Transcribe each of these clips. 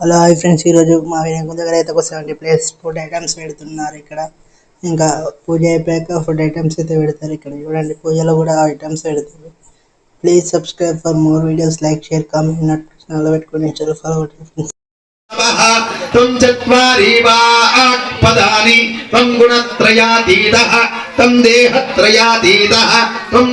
Hello hi friends. ఈరోజు మా వినాయకుడి దగ్గర అయితే ఒక సెవెంటీ ప్లేస్ ఫుడ్ ఐటమ్స్ పెడుతున్నారు ఇక్కడ. ఇంకా పూజ అయిపోయాక ఫుడ్ ఐటమ్స్ అయితే పెడతారు ఇక్కడ. చూడండి పూజలో కూడా ఐటమ్స్ పెడతారు. Please subscribe for more videos. Like share comment notification పెట్టుకుని చలో ఫాలో అవుతుంది త్వం చత్వారి వాక్పదాని త్వం త్వం త్వం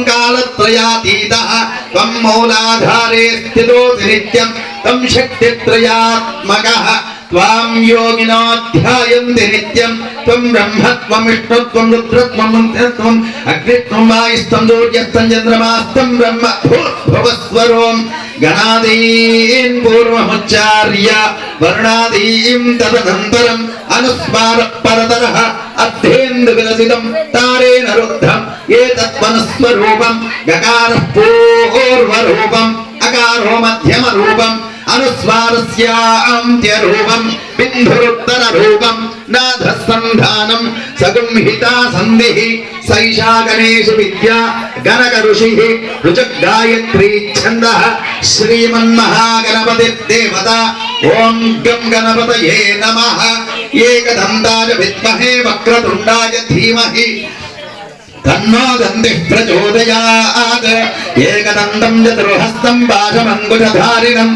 త్వం మౌలాధారే స్థితోసి నిత్యం త్వం శక్తిత్రయాత్మకః. త్వాం యోగినోధ్యాయంతి నిత్యం. త్వం బ్రహ్మ త్వం విష్ణు త్వం రుద్ర త్వం మంత్రత్వం అగ్ని త్వం వాయుస్తం సూర్యస్తం చంద్రమాస్తం బ్రహ్మ భూభవస్వరం గణాదీన్ పూర్వముచ్చార్య వర్ణాదీం తదనంతరం అనుస్మార పరతరః అర్థేందు విలసితం తారేణ రుద్ధం ఏతత్వనస్వరూపం గకార పూర్వరూపం అకారో మధ్యమ రూపం అనుస్వారస్యాంత్యరూపం బింధురుత్తర రూపం నాథ సంధానం సగుంహితా సంధి సైషా గణేషు విద్యా గణక ఋషి రుచగాయత్రీ ఛంద శ్రీమన్మహాగణపతి దేవత ఓం గం గణపతయే నమ ఏకదంతాయ విద్మహే వక్రతుండాయ ధీమహి తన్నో గంధి ప్రచోదయాత్ ఏకదంతం చతుర్హస్తం పాశమంకుశధారిణం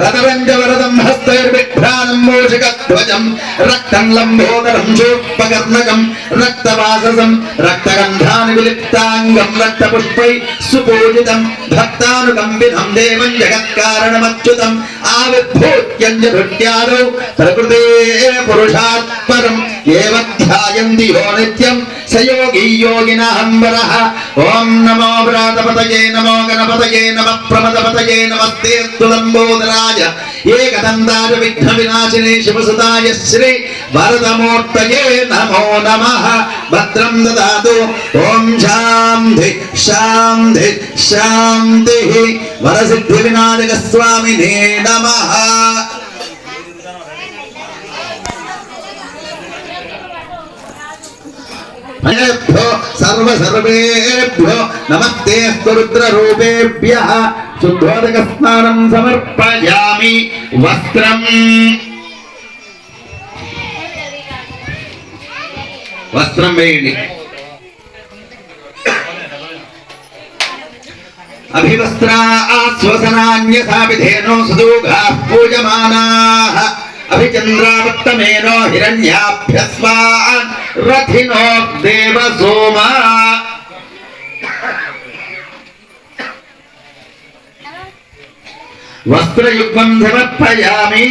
రథరంజవరదం హస్తైర్విభ్రానం మూషికధ్వజం రక్తం లంబోదరం శూర్పకర్ణకం రక్తవాససం రక్తగంధాని విలిప్తాంగం రక్తపుష్పై సుపూజితం భక్తానుకంబినం దేవం జగత్కారణమచ్యుతం ఆవిర్భూత్యంజృత్యాదౌ ప్రకృతే పురుషాత్పరం ఏవ ధ్యాయంతి యో నిత్యం సయోగి అంబర ఓం నమో వ్రాతపతయే నమో గణపతయే నమ ప్రమదపతయే నమస్తే తులంబోదరాయ ఏకదంతాయ విఘ్న వినాశినే శివసుతాయ శ్రీ భరతమూర్తయే నమో నమ భద్రం దదాతు ఓం శాంతి శాంతి శాంతి వరసిద్ధి వినాయక స్వామినే నమ భయేభ్యో సర్వ సర్వేభ్యో నమస్తే రుద్రరూపేభ్య శుద్ధోదక స్నానం సమర్పయామి వస్త్రం వస్త్రం వేయండి అభివస్త్రా ఆశ్వసనాన్యసాపిధేనో సుదూఘా పూజమానా అభిచంద్రావత్తమేనో హిరణ్యాభ్యస్వాన్ రథినో దేవ సోమ వస్త్రయుగ్మం సమర్పయామి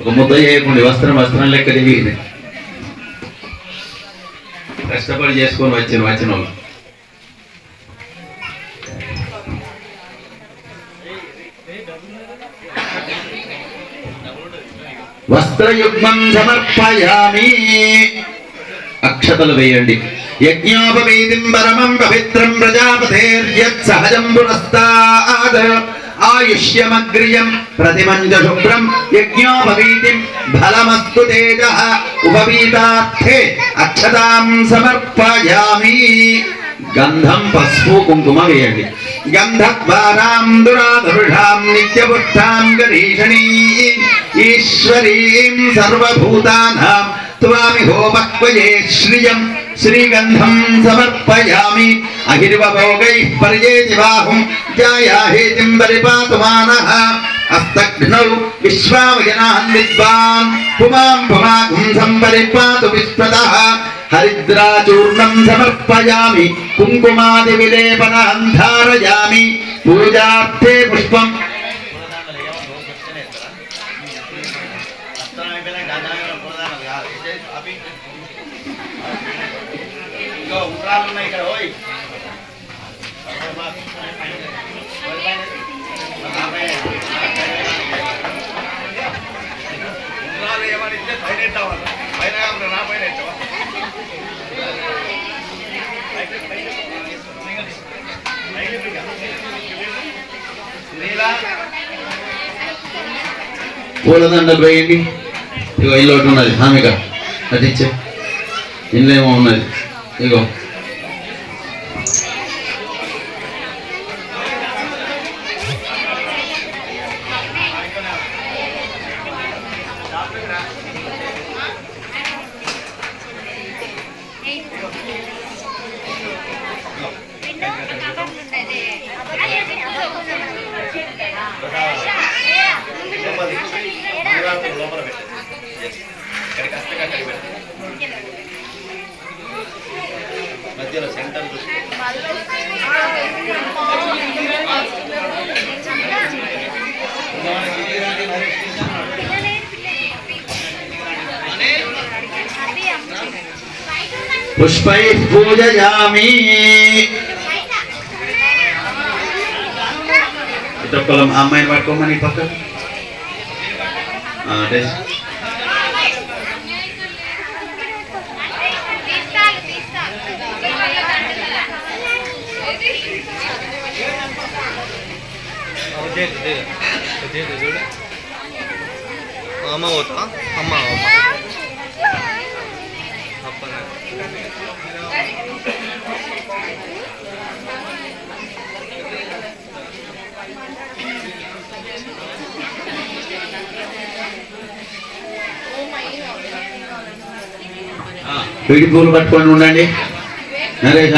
ఒక ముద్ద చేయకుండా వస్త్రం వస్త్రం లెక్క దిగి కష్టపడి చేసుకొని వచ్చిన వచ్చిన వాళ్ళు వస్త్రయుగ్మం సమర్పయామి. అక్షతలు వేయండి. యజ్ఞోపవీతిం పరమం పవిత్రం ప్రజాపతేర్యత్ సహజం పురస్తాద్ ఆయుష్యమగ్రియం ప్రతిమంజ శుభ్రం యజ్ఞోపవీతిం ఫలమస్తు తేజ ఉపవీతార్థే అక్షతాం సమర్పయామి. గంధం పసుపు కుంకుమ వేయండి. గంధద్వారాం దురాధరుషాం నిత్యపుష్టాం గరీషణీ ఈశ్వరీం సర్వభూతానాం త్వామి హోమక్వయే శ్రియం శ్రీగంధం సమర్పయామి అహిర్వభోగైః పర్యేతి బాహుం జాయాహేతిం పరిపాతుమానః అస్తఘ్నౌ విశ్వామయనాన్ పూలదండలు వేయండి. ఇగో ఇల్లు ఒకటి ఉన్నది. హామీగా. నటించే ఇల్లేమో ఉన్నది. ఇగో. మధ్యలో సెంటర్ పుష్పై పూజయామి. ఇతొక్కలం ఆ అమ్మాయిని పట్టుకోమని ఈ పక్క ఆ, అదే. చూడు అమ్మ పోతా అమ్మ అమ్మ అప్పన ఆ, విడి పూలు పట్టుకొని ఉండండి. నరేష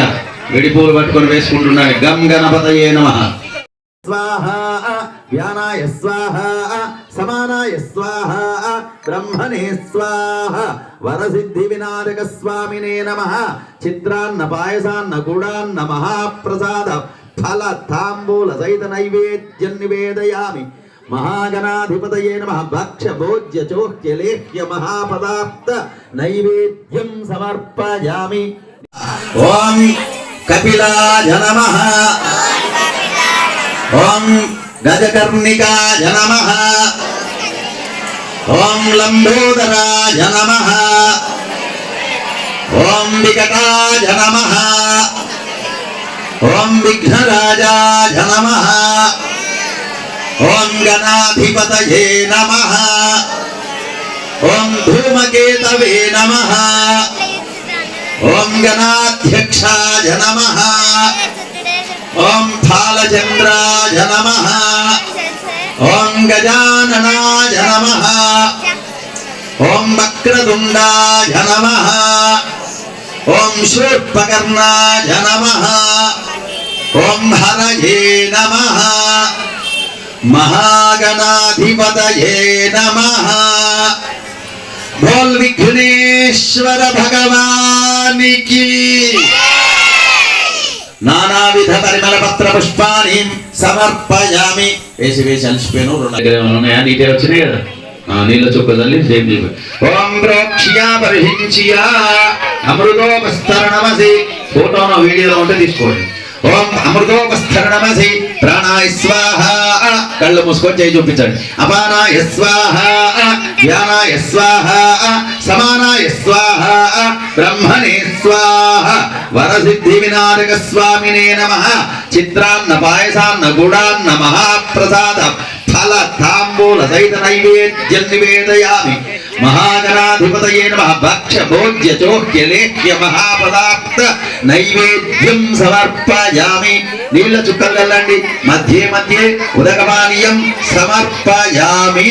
విడి పూలు పట్టుకొని వేసుకుంటుండండి గమ్ గణపతయే నమః. స్వాహ వ్యానాయ స్వాహ సమానాయ స్వాహ బ్రహ్మణే స్వాహ వరసిద్ధి వినాయక స్వామినే నమ చిత్రాన్న పాయసాన్న గుడాన్న మహాప్రసాద ఫల తాంబూల సహిత నైవేద్యం నివేదయామి మహాగణాధిపతయే నమ. భక్ష భోజ్య చోహ్య లేహ్య మహాపదార్థ నైవేద్యం సమర్పయామి. ఓం కపిలాయ నమ. ఓం గజకర్ణికాయ నమ. ఓం లంబోదరాయ నమ. ఓం వికటాయ నమ. ఓం విఘ్నరాజాయ నమ ఓం గణాధిపతయే నమ। ఓం ధూమకేతవే నమ। ఓం గణాధ్యక్షాయ నమ ఓం ఫాలచంద్రాయ నమ। ఓం గజాననాయ నమ ఓం వక్రతుండాయ నమ। ఓం శూర్పకర్ణాయ నమ। ఓం హరయే నమ మహాగణాధిపతయే నమ బోల్ విఘ్నేశ్వర భగవానికి నానావిధ పరిమళ పత్ర పుష్పాన్ని సమర్పయామి వేసి వేసి అలసిపోయాను రెండు ఉన్నాయా. నీటే వచ్చినాయి కదా? నీళ్ళ చుక్క తల్లి సేమ్ చేయ ఓం ప్రోక్ష్యా పరిహించియా. అమృతోపస్తరణమసి. ఫోటోనో వీడియోలో ఉంటే తీసుకోండి. ఓం అమృతోపస్తరణమసి ప్రాణాయ స్వాహ కళ్ళు మూసుకొని చేయి చూపించండి. అపానాయ స్వాహ ధ్యానాయ స్వాహ సమానాయ స్వాహ బ్రహ్మణే స్వాహ వరసిద్ధి వినాయక స్వామినే నమ చిత్రాన్న పాయసాన్న గుడాన్న మహాప్రసాదం ఫల తాంబూల సహిత నైవేద్యం నివేదయామి మహాగణాధిపతయే నమ భక్ష భోజ్య చోహ్య లేఖ్య మహాపదార్థ నైవేద్యం సమర్పయామి నీళ్ళ చుక్కలు కల్లండి మధ్య మధ్య ఉదకపానీయం సమర్పయామి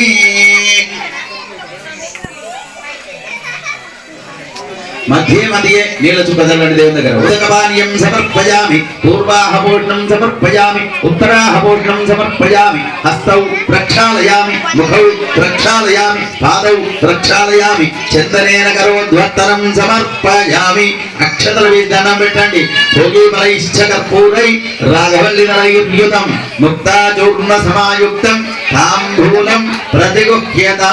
మధ్యే మధ్యే నీళ్ళ చుక్కదల్లండి దేవుని దగ్గర ఉదకపానీయం సమర్పయామి పూర్వాహపోషణం సమర్పయామి ఉత్తరాహపోషణం సమర్పయామి హస్తౌ ప్రక్షాళయామి ముఖౌ ప్రక్షాళయామి పాదౌ ప్రక్షాళయామి చందనేన కరోద్వర్తనం సమర్పయామి అక్షతల మీద దండం పెట్టండి. భోగి బలైశ్చ పూరై రాఘవల్లి నరయుతం ముక్తాచూర్ణ సమాయుక్తం తాంబూలం ప్రతిగుహ్యత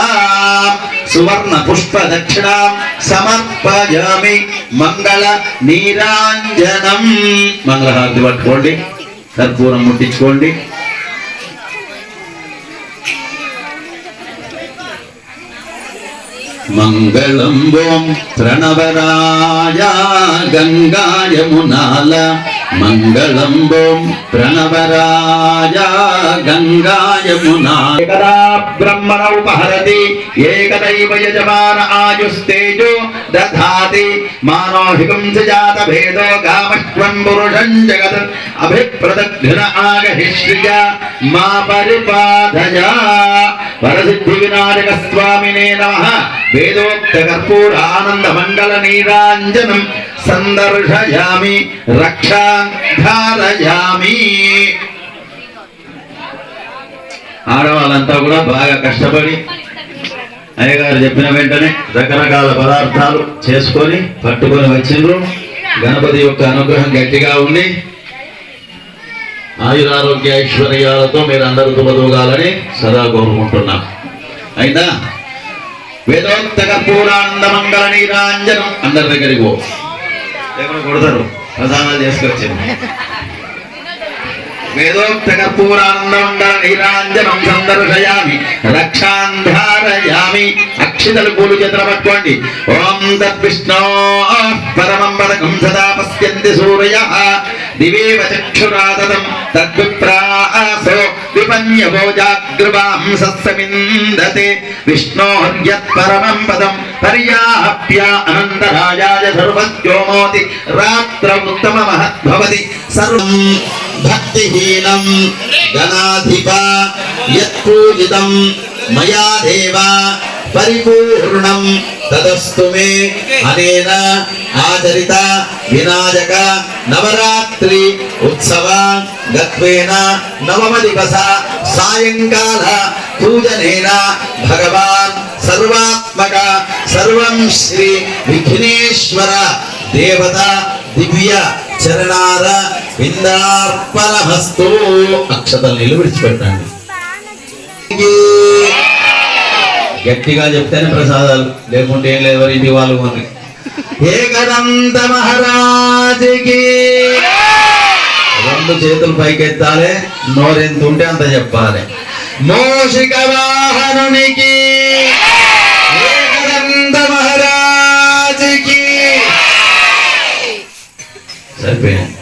సువర్ణ పుష్ప దక్షిణాం సమర్పయామి మంగళ నీరాంజనం. మంగళహారతి పట్టుకోండి కర్పూరం ముట్టించుకోండి. మంగళం ఓం ప్రణవరాయ గంగా యమునాల మంగళంబం ప్రణవరాయ గంగాయమునా ఏకదా బ్రహ్మణ ఉపహరతి ఏకదైవ యజమాన ఆయుస్తేజో దధాతి మానోహికం జాత భేదో గామష్వం పురుషం జగత్ అభిప్రదగ్న ఆగహిష్య మా పరిపాదయ పరసిద్ధి వినాయక స్వామినే నమ వేదోక్త కర్పూర ఆనంద మండల నీరాంజనం సందర్శయామి రక్షాధారయామి ఆడవాళ్ళంతా కూడా బాగా కష్టపడి అయ్యగారు చెప్పిన వెంటనే రకరకాల పదార్థాలు చేసుకొని పట్టుకొని వచ్చిండ్రు. గణపతి యొక్క అనుగ్రహం గట్టిగా ఉంది. ఆయురారోగ్య ఐశ్వర్యాలతో మీరు అందరూ తుబదూగాలని సదా కోరుకుంటున్నాం. అయిందా? వేదోక్త కర్పూరానంద మంగళ నీరాంజనం. అందరి దగ్గరికి పో. లేకుండా కొడతారు? ప్రసాదాలు చేసుకొచ్చింది వేదోక్త కర్పూరానంద మంగళ నీరాంజనం సందర్శయామి రక్షాంధారయామి. అక్షితలు పూలు చేతుల పట్టుకోండి. ఓం తద్విష్ణో పరమం పదకం సదా పశ్యంతి సూర్య. దివేవ చక్షురాతతం తద్విప్రాసో విపన్యవో విష్ణోర్యత్పరమం పదం పర్యాప్య అనంతరాజాయ సర్వజ్యోమోతి రాత్ర ఉత్తమ మహద్భవతి సర్వం భక్తిహీనం గణాధిప యత్పూజితం మయా దేవ పరిపూర్ణం తదస్తు మే అనేన ఆచరిత వినాయక నవరాత్రి ఉత్సవ గత్వేన నవమ దివస సాయంకాల పూజనేన భగవాన్ సర్వాత్మక సర్వం శ్రీ విఘ్నేశ్వర దేవత దివ్య చరణార విందార్పణమస్తు. అక్షతలు నీళ్ళు గట్టిగా చెప్తేనే ప్రసాదాలు లేకుంటే ఏం లేదు ఇంటి వాళ్ళు ఏకదంత మహారాజుకి. రెండు చేతులు పైకెత్తాలి నోరెంత ఉంటే అంత చెప్పాలి. మోషిక వాహనునికి మహారాజుకి. సరిపోయింది.